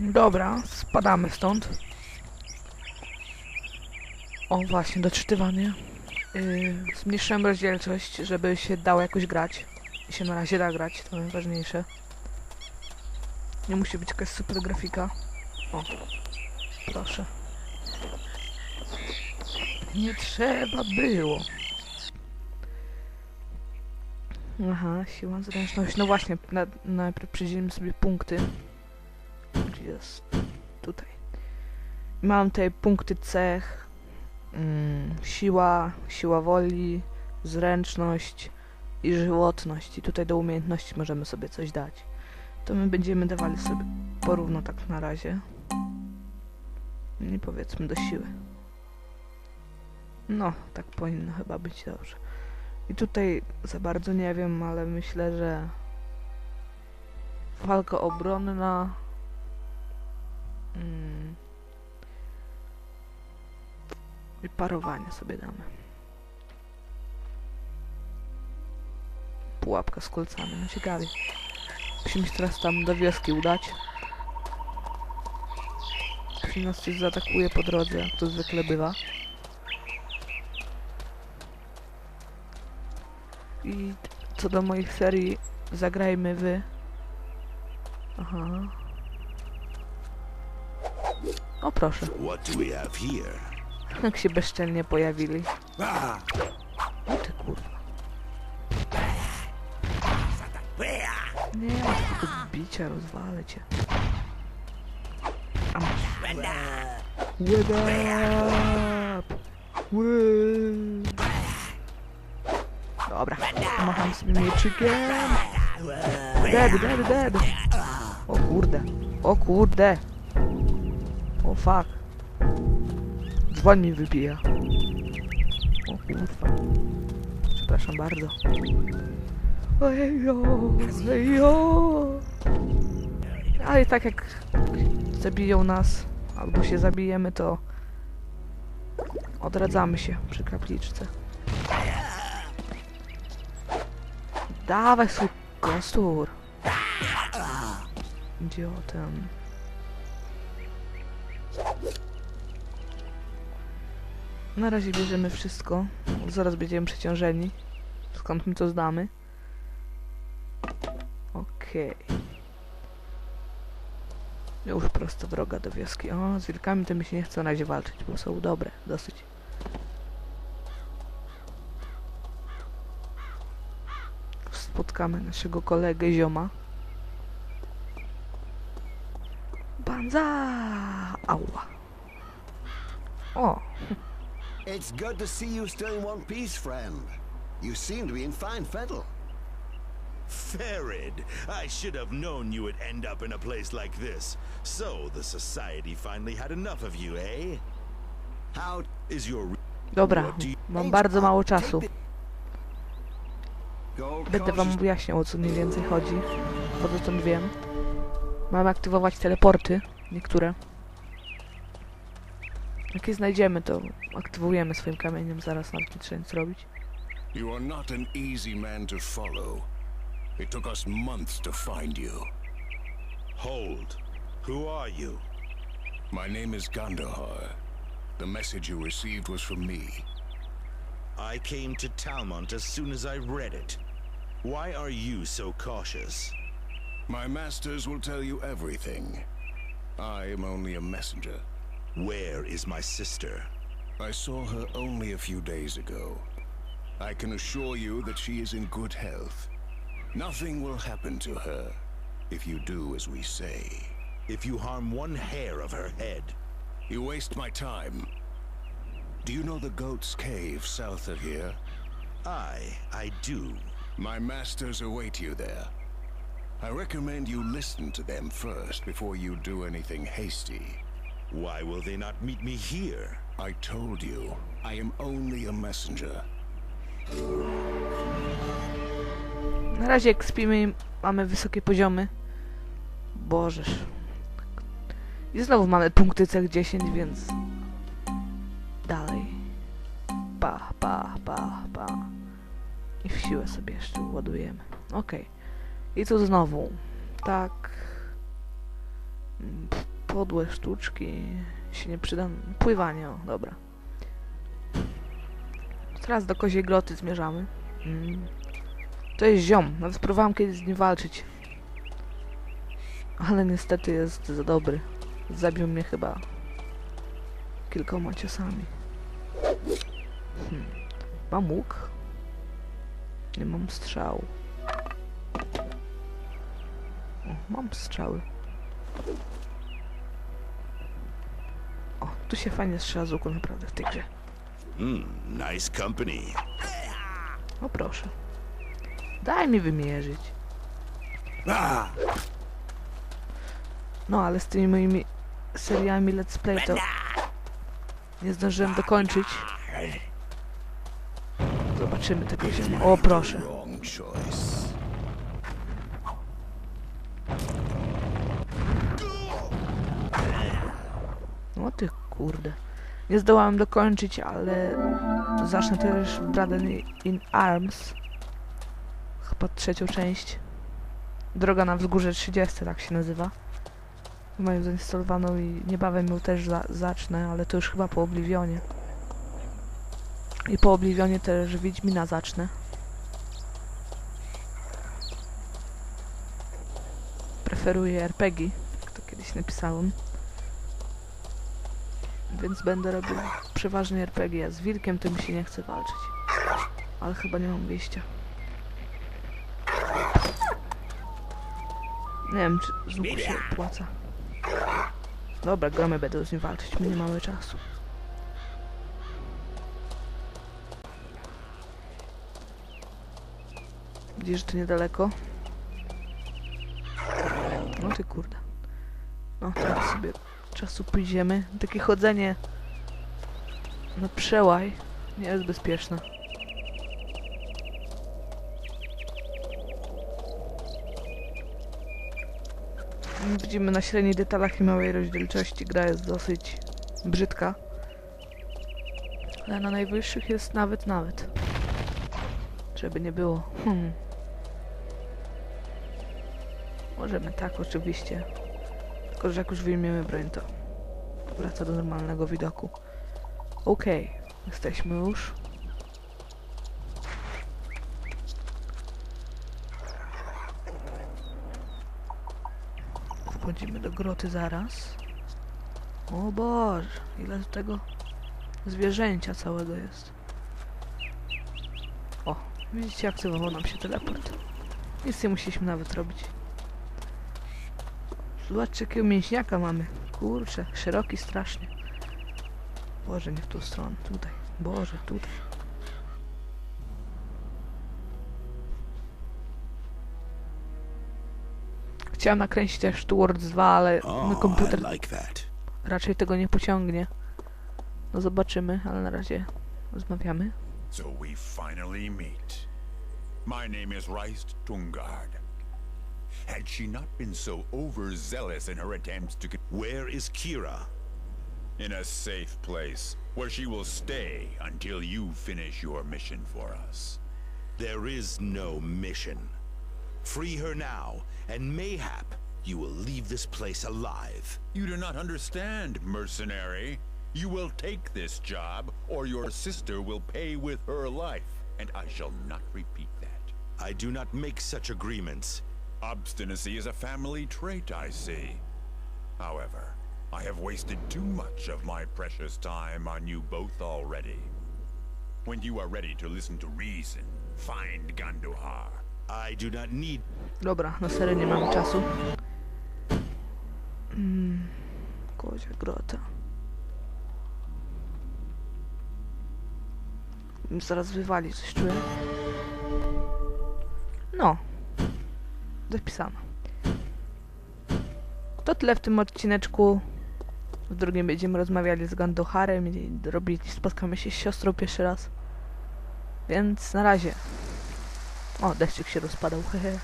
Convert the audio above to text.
Dobra, spadamy stąd. O, właśnie, doczytywanie. Yy, zmniejszyłem rozdzielczość, żeby się dało jakoś grać. I się na razie da grać, to najważniejsze. Nie musi być jakaś super grafika. O, proszę. Nie trzeba było. Aha, siła, zręczność. No właśnie, na, najpierw przydzielimy sobie punkty. Jest? Tutaj. Mam tutaj punkty cech. Mm, siła, siła woli, zręczność i żywotność. I tutaj do umiejętności możemy sobie coś dać. To my będziemy dawali sobie porówno tak na razie. I powiedzmy do siły. No, tak powinno chyba być dobrze. I tutaj za bardzo nie wiem, ale myślę, że walka obronna mm, i parowanie sobie damy. Pułapka z kolcami, no ciekawie. Musimy się teraz tam do wioski udać. Jeśli nas coś zaatakuje po drodze, jak to zwykle bywa. I co do moich serii, zagrajmy wy. Aha. O proszę, jak się bezczelnie pojawili. Ah! O ty kurwa. Nie, tylko bicia, rozwalę cię. A masz. What up? Dobra, macham sobie mieczykiem. Dead, dead, dead. O kurde, o kurde. O fuck. Dzwoń mi wybija. O kurwa. Przepraszam bardzo. Ojejo, ojejo. Ale tak jak zabiją nas, albo się zabijemy, to odradzamy się przy kapliczce. Dawaj swój kostur. Idiotem. Na razie bierzemy wszystko. Zaraz będziemy przeciążeni. Skąd my to znamy? Okej. Już prosto droga do wioski. O, z wilkami to mi się nie chce na razie walczyć, bo są dobre, dosyć. Spotkamy naszego kolegę zioma. Banza! Ała. O, It's good to see you still in one piece, friend. You seem to be in fine fettle. Farid, I should have known you would end up in a place like this. So, the Society finally had enough of you, eh? How Is your dobra, mam bardzo mało czasu. Będę wam wyjaśniał o co mniej więcej chodzi. Bo dotąd wiem. Mamy aktywować teleporty. Niektóre. Jak je znajdziemy, to aktywujemy swoim kamieniem. Zaraz nam nie trzeba nic robić. You are not an easy man to follow. It took us months to find you. Hold. Who are you? My name is Gandahar. The message you received was from me. I came to Talmont as soon as I read it. Why are you so cautious? My masters will tell you everything. I am only a messenger. Where is my sister? I saw her only a few days ago. I can assure you that she is in good health. Nothing will happen to her if you do as we say. If you harm one hair of her head, You waste my time. Do you know the Goat's Cave south of here? I, I do. My masters await you there. I recommend you listen to them first before you do anything hasty. Why will they not meet me here? I told you, I am only a messenger. Na razie ekspimy, mamy wysokie poziomy. Bożeż. I znowu mamy punkty cech 10, więc... Dalej. Pa, pa, pa, pa. I w siłę sobie jeszcze ładujemy. Okej. I tu znowu. Tak. Mm, pff, podłe sztuczki się nie przyda. Pływanie, o, dobra. Teraz do koziej groty zmierzamy. Mm. To jest ziom. Nawet próbowałam kiedyś z nim walczyć. Ale niestety jest za dobry. Zabił mnie chyba kilkoma ciosami. Hmm. Mam łuk? Nie mam strzału. Mam strzały. Tu się fajnie strzela z łuku naprawdę w tej grze. Hmm, nice company. O proszę. Daj mi wymierzyć. No ale z tymi moimi seriami Let's Play to nie zdążyłem dokończyć. Zobaczymy tego zioma. O proszę. O ty kurde. Nie zdołałem dokończyć, ale zacznę też Brother in Arms. Chyba trzecią część. Droga na wzgórze 30, tak się nazywa. Mają zainstalowaną i niebawem ją też za zacznę, ale to już chyba po Oblivionie. I po Oblivionie też Wiedźmina zacznę. Preferuję RPG, jak to kiedyś napisałem. Więc będę robił przeważnie RPG. Z wilkiem to mi się nie chce walczyć. Ale chyba nie mam wyjścia. Nie wiem, czy z łuku się opłaca. Dobra, gromy będą z nim walczyć, my nie mamy czasu. Widzisz, to niedaleko? No ty kurde. No, teraz sobie czasu pójdziemy. Takie chodzenie na przełaj nie jest bezpieczne. Widzimy na średnich detalach i małej rozdzielczości gra jest dosyć brzydka. Ale na najwyższych jest nawet nawet. Żeby nie było. Hmm. Możemy tak oczywiście. Tylko, że jak już wyjmiemy broń, to wraca do normalnego widoku. Okej, jesteśmy już. Wchodzimy do groty zaraz. O Boże, ile tego zwierzęcia całego jest. O, widzicie, aktywował nam się teleport. Nic nie musieliśmy nawet robić. Zobaczcie, jakiego mięśniaka mamy. Kurczę, szeroki strasznie. Boże, nie w tą stronę, tutaj. Boże, tutaj. Chciałam nakręcić też Towards 2, ale mój komputer raczej tego nie pociągnie. No zobaczymy, ale na razie rozmawiamy. So we finally meet. My name is Reist Tungard. Had she not been so overzealous in her attempts to Where is Kira? in a safe place, where she will stay until you finish your mission for us. There is no mission. Free her now, and mayhap you will leave this place alive. You do not understand, mercenary. You will take this job, or your sister will pay with her life, and I shall not repeat that. I do not make such agreements. Obstinacy is a family trait, I see. However, I have wasted too much of my precious time on you both already. When you are ready to listen to reason, find Ganduhar. I do not need Dobra, na serio nie mamy czasu. Mm, kozia grota. Zaraz wywali, coś czuję. No. Zapisano. To tyle w tym odcineczku. W drugim będziemy rozmawiali z Gandoharem i robili, spotkamy się z siostrą pierwszy raz. Więc na razie. O, deszczyk się rozpadał, hehe.